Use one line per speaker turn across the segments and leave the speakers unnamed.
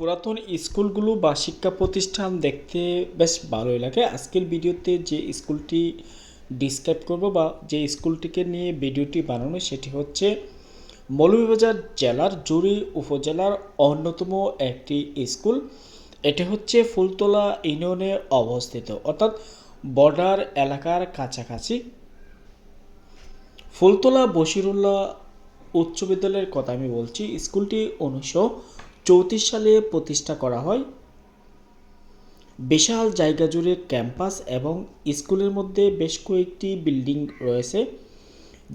পুরাতন স্কুলগুলো বা শিক্ষা প্রতিষ্ঠান দেখতে বেশ ভালোই লাগে। আজকের ভিডিওতে যে স্কুলটি ডিসক্রাইব করব বা যে স্কুলটিকে নিয়ে ভিডিওটি বানানো, সেটি হচ্ছে মৌলভীবাজার জেলার জুড়ি উপজেলার অন্যতম একটি স্কুল। এটি হচ্ছে ফুলতলা ইউনিয়নে অবস্থিত, অর্থাৎ বর্ডার এলাকার কাছাকাছি। ফুলতলা বশিরুল্লাহ উচ্চ বিদ্যালয়ের কথা আমি বলছি। স্কুলটি উনিশশো চৌত্রিশ সালে প্রতিষ্ঠা করা হয়। বিশাল জায়গা জুড়ে ক্যাম্পাস এবং স্কুলের মধ্যে বেশ কয়েকটি বিল্ডিং রয়েছে।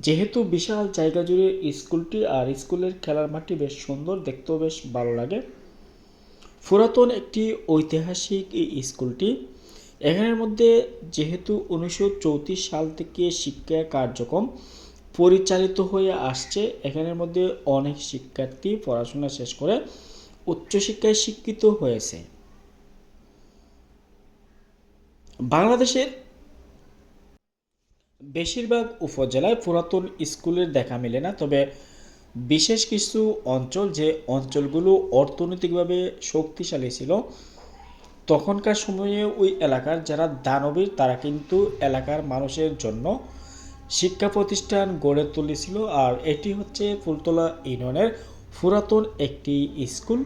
যেহেতু বিশাল জায়গা জুড়ে স্কুলটি আর স্কুলের খেলার মাঠটি বেশ সুন্দর, দেখতেও বেশ ভালো লাগে। পুরাতন একটি ঐতিহাসিক এই স্কুলটি। এখানের মধ্যে যেহেতু উনিশশো চৌত্রিশ সাল থেকে শিক্ষা কার্যক্রম পরিচালিত হয়ে আসছে, এখানের মধ্যে অনেক শিক্ষার্থী পড়াশোনা শেষ করে উচ্চশিক্ষায় শিক্ষিত হয়েছে। বাংলাদেশের বেশিরভাগ উপজেলায় পুরাতন স্কুলের দেখা মেলে না, তবে বিশেষ কিছু অঞ্চল যে অঞ্চলগুলো অর্থনৈতিকভাবে শক্তিশালী ছিল, তখনকার সময়ে ওই এলাকার যারা দানবীর, তারা কিন্তু এলাকার মানুষের জন্য শিক্ষা প্রতিষ্ঠান গড়ে তুলেছিল। আর এটি হচ্ছে ফুলতলা ইউনিয়নের পুরাতন একটি স্কুল।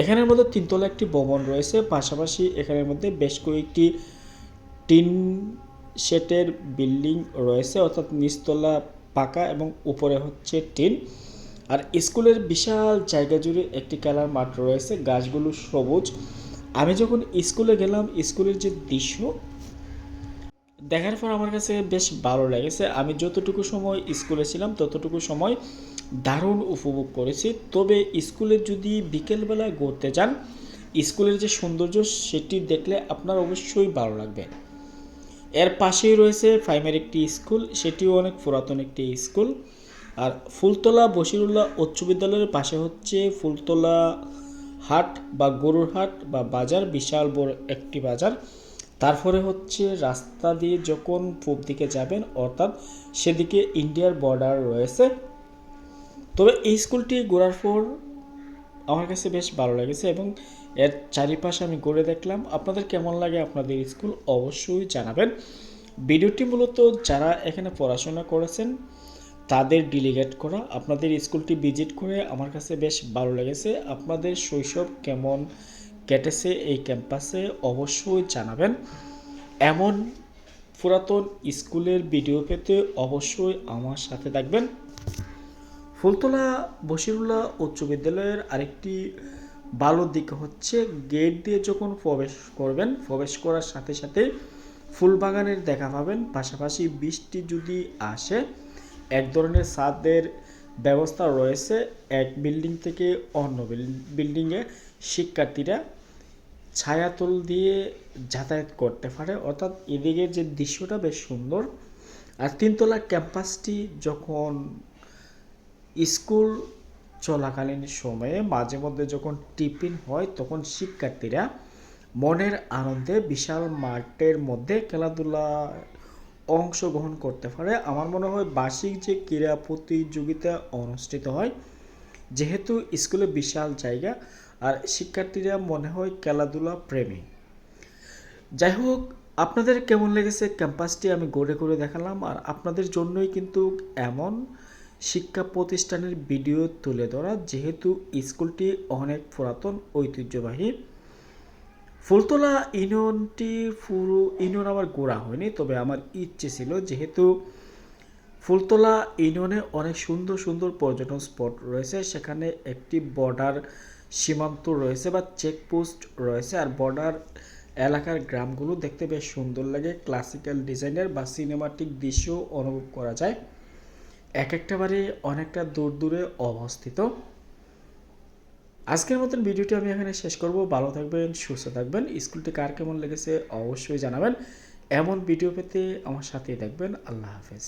এখানের মধ্যে তিনতলা একটি ভবন রয়েছে। পাশাপাশি এখানের মধ্যে বেশ কয়েকটি টিন শেটের বিল্ডিং রয়েছে, অর্থাৎ নিচতলা পাকা এবং উপরে হচ্ছে টিন। আর স্কুলের বিশাল জায়গা জুড়ে একটি খেলার মাঠ রয়েছে। গাছগুলো সবুজ। আমি যখন স্কুলে গেলাম, স্কুলের যে দৃশ্য দেখার পর আমার কাছে বেশ ভালো লেগেছে। আমি যতটুকু সময় স্কুলে ছিলাম, ততটুকু সময় দারুণ উপভোগ করেছি। তবে স্কুলে যদি বিকেলবেলা ঘুরতে যান, স্কুলের যে সৌন্দর্য সেটি দেখলে আপনার অবশ্যই ভালো লাগবে। এর পাশেই রয়েছে প্রাইমারি একটি স্কুল, সেটিও অনেক পুরাতন একটি স্কুল। আর ফুলতলা বশিরুল্লাহ উচ্চ বিদ্যালয়ের পাশে হচ্ছে ফুলতলা হাট বা গরুর হাট বা বাজার, বিশাল বড় একটি বাজার। তারপরে হচ্ছে রাস্তা দিয়ে যখন পূব দিকে যাবেন, অর্থাৎ সেদিকে ইন্ডিয়ার বর্ডার রয়েছে। তবে এই স্কুলটি ঘোরার পর আমার কাছে বেশ ভালো লেগেছে এবং এর চারিপাশে আমি ঘুরে দেখলাম। আপনাদের কেমন লাগে আপনাদের স্কুল অবশ্যই জানাবেন। ভিডিওটি মূলত যারা এখানে পড়াশোনা করেছেন, তাদের ডিলিগেট করা। আপনাদের স্কুলটি ভিজিট করে আমার কাছে বেশ ভালো লেগেছে। আপনাদের শৈশব কেমন কেটেছে এই ক্যাম্পাসে অবশ্যই জানাবেন। এমন পুরাতন স্কুলের ভিডিও পেতে অবশ্যই আমার সাথে থাকবেন। ফুলতলা বশিরুল্লাহ উচ্চ বিদ্যালয়ের আরেকটি ভালো দিক হচ্ছে গেট দিয়ে যখন প্রবেশ করবেন, প্রবেশ করার সাথে সাথে ফুলবাগানের দেখা পাবেন। পাশাপাশি বৃষ্টি যদি আসে, এক ধরনের ছাদের ব্যবস্থা রয়েছে, এক বিল্ডিং থেকে অন্য বিল্ডিংয়ে শিক্ষার্থীরা ছায়াতল দিয়ে যাতায়াত করতে পারে। অর্থাৎ এদিকের যে দৃশ্যটা বেশ সুন্দর। আর তিনতলা ক্যাম্পাসটি যখন স্কুল চলাকালীন সময়ে মাঝে মধ্যে যখন টিফিন হয়, তখন শিক্ষার্থীরা মনের আনন্দে বিশাল মাঠের মধ্যে খেলাধুলা অংশগ্রহণ করতে পারে। আমার মনে হয় বার্ষিক যে ক্রীড়া প্রতিযোগিতা অনুষ্ঠিত হয়, যেহেতু স্কুলে বিশাল জায়গা আর শিক্ষার্থীরা মনে হয় খেলাধুলা প্রেমী। যাই হোক আপনাদের কেমন লেগেছে ক্যাম্পাসটি আমি গড়ে করে দেখালাম আর আপনাদের জন্যই কিন্তু এমন শিক্ষা প্রতিষ্ঠানের ভিডিও তুলে ধরা, যেহেতু স্কুলটি অনেক পুরাতন, ঐতিহ্যবাহী। ফুলতলা ইউনিয়নটি পুরো, ইউনিয়ন আমার গোড়া হয়নি, তবে আমার ইচ্ছে ছিল যেহেতু ফুলতলা ইউনিয়নে অনেক সুন্দর সুন্দর পর্যটন স্পট রয়েছে, সেখানে একটি বর্ডার সীমান্ত রয়েছে বা চেকপোস্ট রয়েছে আর বর্ডার এলাকার গ্রামগুলো দেখতে বেশ সুন্দর লাগে। ক্লাসিক্যাল ডিজাইনের বা সিনেমাটিক দৃশ্য অনুভব করা যায়। এক একটা বাড়ি অনেকটা দূর দূরে অবস্থিত। আজকের মতন ভিডিওটি আমি এখানে শেষ করব। ভালো থাকবেন, সুস্থ থাকবেন। স্কুলটি কার কেমন লেগেছে অবশ্যই জানাবেন। এমন ভিডিও পেতে আমার সাথেই দেখবেন আল্লাহ হাফেজ।